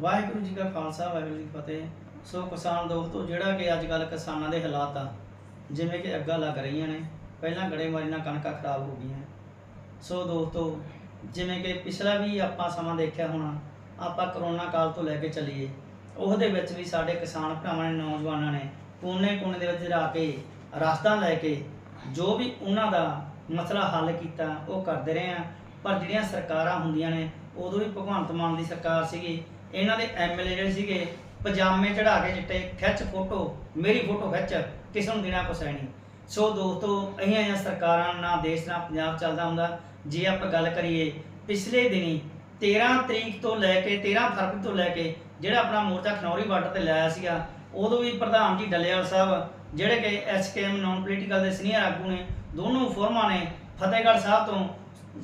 ਵਾਹਿਗੁਰੂ ਜੀ ਕਾ ਖਾਲਸਾ, ਵਾਹਿਗੁਰੂ ਜੀ ਕੀ ਫਤਿਹ। ਸੋ ਕਿਸਾਨ ਦੋਸਤੋ, ਜਿਹੜਾ ਕਿ ਅੱਜ ਕੱਲ ਕਿਸਾਨਾਂ ਦੇ ਹਾਲਾਤ ਆ, ਜਿਵੇਂ ਕਿ ਅੱਗਾਂ ਲੱਗ ਰਹੀਆਂ ਨੇ, ਪਹਿਲਾਂ ਗੜੇਮਾਰੀ ਨਾਲ ਕਣਕਾਂ ਖਰਾਬ ਹੋ ਗਈਆਂ। ਸੋ ਦੋਸਤੋ, ਜਿਵੇਂ ਕਿ ਪਿਛਲਾ ਵੀ ਆਪਾਂ ਸਮਾਂ ਦੇਖਿਆ ਹੋਣਾ, ਆਪਾਂ ਕਰੋਨਾ ਕਾਲ ਤੋਂ ਲੈ ਕੇ ਚੱਲੀਏ, ਉਹਦੇ ਵਿੱਚ ਵੀ ਸਾਡੇ ਕਿਸਾਨ ਭਰਾਵਾਂ ਨੇ, ਨੌਜਵਾਨਾਂ ਨੇ ਕੋਨੇ ਕੋਨੇ ਦੇ ਵਿੱਚ ਜਾ ਕੇ ਰਸਤਾ ਲੈ ਕੇ ਜੋ ਵੀ ਉਹਨਾਂ ਦਾ ਮਸਲਾ ਹੱਲ ਕੀਤਾ, ਉਹ ਕਰਦੇ ਰਹੇ ਆ। ਪਰ ਜਿਹੜੀਆਂ ਸਰਕਾਰਾਂ ਹੁੰਦੀਆਂ ਨੇ, ਉਦੋਂ ਵੀ ਭਗਵੰਤ ਮਾਨ ਦੀ ਸਰਕਾਰ ਸੀਗੀ ਇਹਨਾਂ ਦੇ ਐਮਐਲਏ ਜਿਹੜੇ ਸੀਗੇ, ਪਜਾਮੇ ਚੜਾ ਕੇ ਚਿੱਟੇ, ਖਿੱਚ ਫੋਟੋ, ਮੇਰੀ ਫੋਟੋ ਖਿੱਚ, ਕਿਸੇ ਨੂੰ ਦੇਣਾ ਕੁਛ ਨਹੀਂ। ਸੋ ਦੋਸਤੋ ਅਹੀਆਂ ਆਈਆਂ ਸਰਕਾਰਾਂ ਨਾ ਦੇਸ਼ ਨਾ ਪੰਜਾਬ ਚੱਲਦਾ ਹੁੰਦਾ। ਜੇ ਆਪਾਂ ਗੱਲ ਕਰੀਏ, ਪਿਛਲੇ ਦਿਨੀ 13 ਤਰੀਕ ਤੋਂ ਲੈ ਕੇ 13 ਫਰਵਰੀ ਤੋਂ ਲੈ ਕੇ, ਜਿਹੜਾ ਆਪਣਾ ਮੋਰਚਾ ਖਨੌਰੀ ਬਾਰਡਰ ਤੇ ਲਾਇਆ ਸੀਗਾ, ਉਦੋਂ ਵੀ ਪ੍ਰਧਾਨ ਜੀ ਡੱਲੇਵਾਲ ਸਾਹਿਬ, ਜਿਹੜੇ ਕਿ ਐਸਕੇਐਮ ਨਾਨ ਪੋਲੀਟੀਕਲ ਦੇ ਸੀਨੀਅਰ ਆਗੂ ਨੇ, ਦੋਨੋਂ ਫੋਰਮਾਂ ਨੇ, ਫਤਿਹਗੜ੍ਹ ਸਾਹਿਬ ਤੋਂ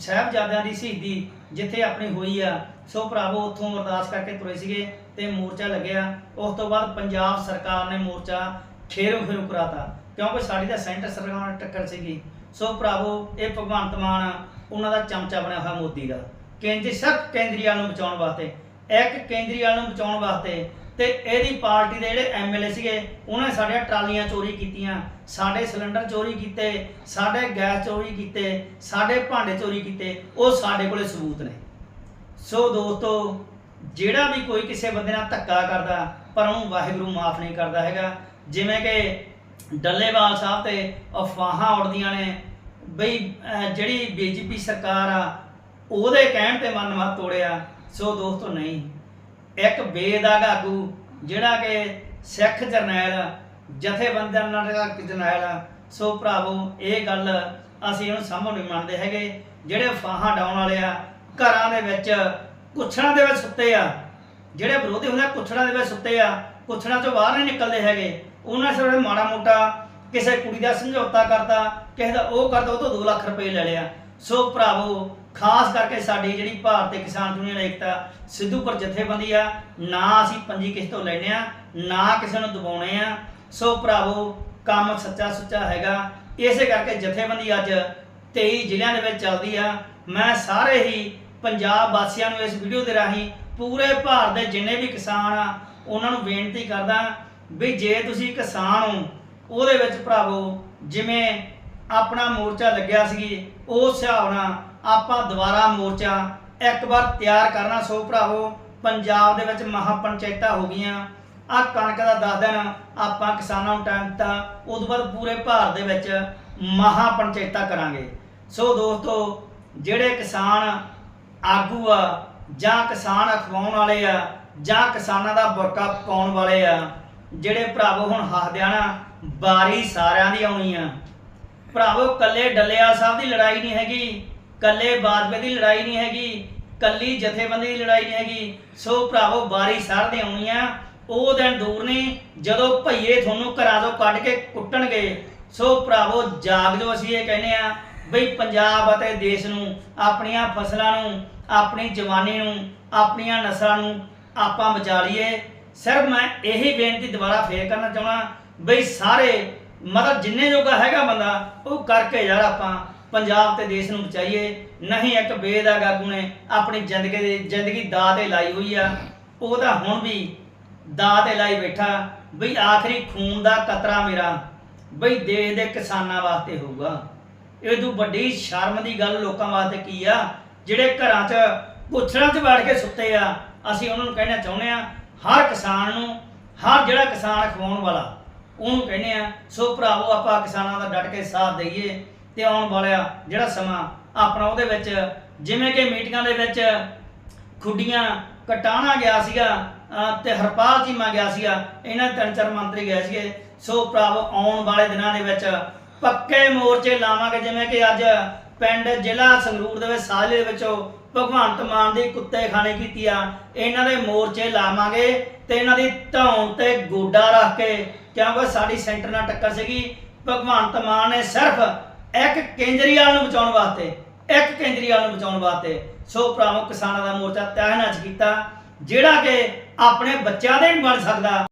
ਸਾਹਿਬਜ਼ਾਦਿਆਂ ਦੀ ਸ਼ਹੀਦੀ ਜਿੱਥੇ ਆਪਣੀ ਹੋਈ ਆ, ਸੋ ਭਰਾਵੋ ਉੱਥੋਂ ਅਰਦਾਸ ਕਰਕੇ ਤੁਰੇ ਸੀਗੇ ਤੇ ਮੋਰਚਾ ਲੱਗਿਆ। ਉਸ ਤੋਂ ਬਾਅਦ ਪੰਜਾਬ ਸਰਕਾਰ ਨੇ ਮੋਰਚਾ ਖੇਰੋ ਖੇਰੋ ਕਰਾਤਾ ਕਿਉਂਕਿ ਸਾਡੀ ਤਾਂ ਸੈਂਟਰ ਸਰਕਾਰ ਨਾਲ ਟੱਕਰ ਸੀਗੀ। ਸੋ ਭਰਾਵੋ, ਇਹ ਭਗਵੰਤ ਮਾਨ, ਉਹਨਾਂ ਦਾ ਚਮਚਾ ਬਣਿਆ ਹੋਇਆ ਮੋਦੀ ਦਾ। ਕੇਂਦਰ ਸਭ ਕੇਂਦਰੀਆਂ ਨੂੰ ਬਚਾਉਣ ਵਾਸਤੇ ਇੱਕ ਕੇਂਦਰੀਵਾਲ ਨੂੰ ਬਚਾਉਣ ਵਾਸਤੇ ਤੇ ਇਹਦੀ ਪਾਰਟੀ ਦੇ ਜਿਹੜੇ ਐਮਐਲਏ ਸੀਗੇ, ਉਹਨਾਂ ਨੇ ਸਾਡੀਆਂ ਟਰਾਲੀਆਂ ਚੋਰੀ ਕੀਤੀਆਂ, ਸਾਡੇ ਸਿਲੰਡਰ ਚੋਰੀ ਕੀਤੇ, ਸਾਡੇ ਗੈਸ ਚੋਰੀ ਕੀਤੇ, ਸਾਡੇ ਭਾਂਡੇ ਚੋਰੀ ਕੀਤੇ, ਉਹ ਸਾਡੇ ਕੋਲੇ ਸਬੂਤ ਨੇ। ਸੋ ਦੋਸਤੋ, ਜਿਹੜਾ ਵੀ ਕੋਈ ਕਿਸੇ ਬੰਦੇ ਨਾਲ ਧੱਕਾ ਕਰਦਾ, ਪਰ ਉਹਨੂੰ ਵਾਹਿਗੁਰੂ ਮਾਫ ਨਹੀਂ ਕਰਦਾ ਹੈਗਾ, ਜਿਵੇਂ ਕਿ ਡੱਲੇਵਾਲ ਸਾਹਿਬ ਤੇ ਅਫਵਾਹਾਂ ਉੜਦੀਆਂ ਨੇ, ਬਈ, ਅਹ ਜਿਹੜੀ ਬੀਜੇਪੀ ਸਰਕਾਰ ਆ, ਉਹਦੇ ਕਹਿਣ ਤੇ ਮਨ ਮਤ ਤੋੜਿਆ ਸੋ ਦੋਸਤੋ ਨਹੀਂ, ਇੱਕ ਬੇਦਾਗ ਆਗੂ ਜਿਹੜਾ ਕਿ ਸਿੱਖ ਜਰਨੈਲ ਜਥੇਬੰਦੀਆਂ ਨਾਲ ਜਰਨੈਲ ਸੋ ਭਰਾਵੋ, ਇਹ ਗੱਲ ਅਸੀਂ ਉਹਨੂੰ ਸਮਝ ਨਹੀਂ ਮੰਨਦੇ ਹੈਗੇ, ਜਿਹੜੇ ਫਾਹਾਂ ਡਾਉਣ ਵਾਲੇ ਆ, ਘਰਾਂ ਦੇ ਵਿੱਚ ਕੁੱਛੜਾਂ ਦੇ ਵਿੱਚ ਸੁੱਤੇ ਆ, ਜਿਹੜੇ ਵਿਰੋਧੀ ਹੁੰਦੇ ਆ, ਕੁੱਛੜਾਂ ਦੇ ਵਿੱਚ ਸੁੱਤੇ ਆ, ਕੁੱਛੜਾਂ ਚੋਂ ਬਾਹਰ ਨਹੀਂ ਨਿਕਲਦੇ ਹੈਗੇ, ਉਹਨਾਂ ਸਿਰ ਮਾੜਾ ਮੋਟਾ ਕਿਸੇ ਕੁੜੀ ਦਾ ਸਮਝੌਤਾ ਕਰਦਾ, ਕਿਸੇ ਦਾ ਉਹ ਕਰਦਾ, ਉਹ ਤੋਂ 2 ਲੱਖ ਰੁਪਏ ਲੈ ਲਿਆ। ਸੋ ਭਰਾਵੋ ਖਾਸ ਕਰਕੇ ਸਾਡੀ ਜਿਹੜੀ ਭਾਰਤੀ ਕਿਸਾਨ ਯੂਨੀਅਨ ਏਕਤਾ ਸਿੱਧੂਪੁਰ ਜਥੇਬੰਦੀ ਆ, ਨਾ ਅਸੀਂ ਪੰਜੀ ਕਿਸ ਤੋਂ ਲੈਨੇ ਆ, ਨਾ ਕਿਸੇ ਨੂੰ ਦਬਾਉਣੇ ਆ। ਸੋ ਭਰਾਵੋ, ਕੰਮ ਸੱਚਾ ਸੁੱਚਾ ਹੈਗਾ। ਇਸੇ ਕਰਕੇ ਜਥੇਬੰਦੀ ਅੱਜ 23 ਜ਼ਿਲ੍ਹਿਆਂ ਦੇ ਵਿੱਚ ਚੱਲਦੀ ਆ। ਮੈਂ ਸਾਰੇ ਹੀ ਪੰਜਾਬ ਵਾਸੀਆਂ ਨੂੰ ਇਸ ਵੀਡੀਓ ਦੇ ਰਾਹੀਂ ਪੂਰੇ ਭਾਰਤ ਦੇ ਜਿੰਨੇ ਵੀ ਕਿਸਾਨ ਆ, ਉਹਨਾਂ ਨੂੰ ਬੇਨਤੀ ਕਰਦਾ ਵੀ ਜੇ ਤੁਸੀਂ ਕਿਸਾਨ ਹੋ, ਉਹਦੇ ਵਿੱਚ ਭਰਾਵੋ, ਜਿਵੇਂ ਆਪਣਾ ਮੋਰਚਾ ਲੱਗਿਆ ਸੀ, ਉਸ ਹਿਸਾਬ ਨਾਲ ਆਪਾਂ ਦੁਬਾਰਾ ਮੋਰਚਾ ਇੱਕ ਵਾਰ ਤਿਆਰ ਕਰਨਾ ਸੋ ਭਰਾਵੋ, ਪੰਜਾਬ ਦੇ ਵਿੱਚ ਮਹਾ ਪੰਚਾਇਤਾਂ ਹੋ ਗਈਆਂ। ਆ ਕਣਕ ਦਾ 10 ਦਿਨ ਆਪਾਂ ਕਿਸਾਨਾਂ ਨੂੰ ਟਾਈਮ ਦਿੱਤਾ। ਉਸ ਤੋਂ ਬਾਅਦ ਪੂਰੇ ਭਾਰਤ ਦੇ ਵਿੱਚ ਮਹਾ ਪੰਚਾਇਤਾਂ ਕਰਾਂਗੇ। ਸੋ ਦੋਸਤੋ, ਜਿਹੜੇ ਕਿਸਾਨ ਆਗੂ ਆ, ਜਾਂ ਕਿਸਾਨ ਅਖਵਾਉਣ ਵਾਲੇ ਆ, ਜਾਂ ਕਿਸਾਨਾਂ ਦਾ ਬੁਰਕਾ ਪਕਾਉਣ ਵਾਲੇ ਆ, ਜਿਹੜੇ ਭਰਾਵੋ ਹੁਣ ਹੱਸਦਿਆਂ ਨਾ ਬਾਰੀ ਸਾਰਿਆਂ ਦੀ ਆਉਣੀ ਆ। ਭਰਾਵੋ ਕੱਲੇ ਡੱਲੇਵਾਲ ਸਾਹਿਬ ਦੀ ਲੜਾਈ ਨਹੀਂ ਹੈਗੀ। ਕੱਲੇ ਬਾਜਵੇ ਦੀ ਲੜਾਈ ਨਹੀਂ ਹੈਗੀ, ਕੱਲੀ ਜਥੇਬੰਦੀ ਦੀ ਲੜਾਈ ਨਹੀਂ ਹੈਗੀ। ਸੋ ਭਰਾਵੋ ਬਾਰੀ ਸਾਰ ਦੇ ਆਉਣੀ ਆ। ਉਹ ਦਿਨ ਦੂਰ ਨਹੀਂ ਜਦੋਂ ਭਈਏ ਤੁਹਾਨੂੰ ਘਰਾਂ ਤੋਂ ਕੱਢ ਕੇ ਕੁੱਟਣਗੇ। ਸੋ ਭਰਾਵੋ, ਜਾਗ ਜੋ ਅਸੀਂ ਇਹ ਕਹਿੰਦੇ ਆ ਬਈ ਪੰਜਾਬ ਅਤੇ ਦੇਸ਼ ਨੂੰ, ਆਪਣੀਆਂ ਫਸਲਾਂ ਨੂੰ, ਆਪਣੀ ਜਵਾਨੀ ਨੂੰ, ਆਪਣੀਆਂ ਨਸਲਾਂ ਨੂੰ ਆਪਾਂ ਬਚਾ ਲਈਏ। ਸਿਰਫ ਮੈਂ ਇਹੀ ਬੇਨਤੀ ਦੁਬਾਰਾ ਫੇਰ ਕਰਨਾ ਚਾਹਣਾ ਬਈ ਸਾਰੇ, ਮਤਲਬ ਜਿੰਨੇ ਜੋਗਾ ਹੈਗਾ ਬੰਦਾ, ਉਹ ਕਰਕੇ ਯਾਰ ਆਪਾਂ ਪੰਜਾਬ ਤੇ ਦੇਸ਼ ਨੂੰ ਬਚਾਈਏ, ਨਹੀਂ ਇੱਕ ਬੇਦਾਗ ਆਗੂ ਨੇ ਆਪਣੀ ਜ਼ਿੰਦਗੀ ਦੀ ਜ਼ਿੰਦਗੀ ਦਾਅ ਤੇ ਲਾਈ ਹੋਈ ਆ। ਉਹ ਤਾਂ ਹੁਣ ਵੀ ਦਾਅ ਤੇ ਲਾਈ ਬੈਠਾ। ਬਈ ਆਖਰੀ ਖੂਨ ਦਾ ਕਤਰਾ ਮੇਰਾ। ਬਈ ਦੇਸ਼ ਦੇ ਕਿਸਾਨਾਂ ਵਾਸਤੇ ਹੋਊਗਾ। ਇਹ ਤੋਂ ਵੱਡੀ ਸ਼ਰਮ ਦੀ ਗੱਲ ਲੋਕਾਂ ਵਾਸਤੇ ਕੀ ਆ? ਜਿਹੜੇ ਘਰਾਂ 'ਚ ਪੁੱਛੜਾਂ 'ਚ ਬੈਠ ਕੇ ਸੁੱਤੇ ਆ, ਅਸੀਂ ਉਹਨਾਂ ਨੂੰ ਕਹਿਣਾ ਚਾਹੁੰਦੇ ਆ, ਹਰ ਕਿਸਾਨ ਨੂੰ, ਹਰ ਜਿਹੜਾ ਕਿਸਾਨ ਖਵਾਉਣ ਵਾਲਾ, ਉਹਨੂੰ ਕਹਿੰਦੇ ਆ, ਸੋ ਭਰਾਵੋ, ਆਪਾਂ ਕਿਸਾਨਾਂ ਦਾ ਡਟ ਕੇ ਸਾਥ ਦਈਏ। ਤੇ ਆਉਣ ਵਾਲਾ ਜਿਹੜਾ ਸਮਾਂ ਆਪਣਾ ਉਹਦੇ ਵਿੱਚ, ਜਿਵੇਂ ਕਿ ਮੀਟਿੰਗਾਂ ਦੇ ਵਿੱਚ ਖੁੱਡੀਆਂ ਕਟਾਣਾ ਗਿਆ ਸੀਗਾ, ਅਹ ਤੇ ਹਰਪਾਲ ਚੀਮਾ ਗਿਆ ਸੀਗਾ, ਇਹਨਾਂ ਤਿੰਨ ਚਾਰ ਮੰਤਰੀ ਗਏ ਸੀਗੇ। ਸੋ ਭਰਾਵੋ, ਆਉਣ ਵਾਲੇ ਦਿਨਾਂ ਦੇ ਵਿੱਚ ਪੱਕੇ ਮੋਰਚੇ ਲਾਵਾਂਗੇ, ਜਿਵੇਂ ਕਿ ਅੱਜ ਪਿੰਡ ਜ਼ਿਲ੍ਹਾ ਸੰਗਰੂਰ ਦੇ ਵਿੱਚ ਸਾਲੇ ਦੇ ਵਿੱਚੋਂ ਭਗਵੰਤ ਮਾਨ ਦੀ ਕੁੱਤੇ ਖਾਣੇ ਕੀਤੀ ਆ। ਇਹਨਾਂ ਦੇ ਮੋਰਚੇ ਲਾਵਾਂਗੇ ਤੇ ਇਹਨਾਂ ਦੀ ਧੌਣ ਤੇ ਗੋਡਾ ਰੱਖ ਕੇ, ਕਿਉਂਕਿ ਸਾਡੀ ਸੈਂਟਰ ਨਾਲ ਟੱਕਰ ਸੀਗੀ। ਭਗਵੰਤ ਮਾਨ ਨੇ ਸਿਰਫ ਇੱਕ ਕੇਂਦਰੀਵਾਲ ਨੂੰ ਬਚਾਉਣ ਵਾਸਤੇ, ਇੱਕ ਕੇਂਦਰੀਵਾਲ ਨੂੰ ਬਚਾਉਣ ਵਾਸਤੇ ਸੋ ਭਰਾਵੋ ਕਿਸਾਨਾਂ ਦਾ ਮੋਰਚਾ ਤਹਿ ਨਾਲ ਕੀਤਾ, ਜਿਹੜਾ ਕਿ ਆਪਣੇ ਬੱਚਿਆਂ ਦੇ ਨਹੀਂ ਬਣ ਸਕਦਾ।